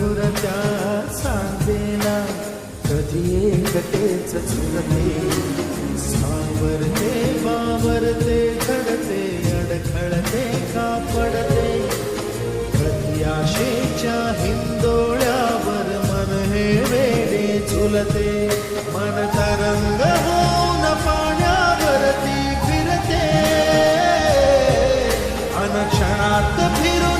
आतुरता सांगेना कधी एकटेच चुरते. सावरते वावरते खडते अडखळते कापडते. प्रत्याशेच्या हिंदोळ्यावर मन हे वेडे झुलते. मन तरंग होऊन पाण्यावरती फिरते. अनक्षणात फिरून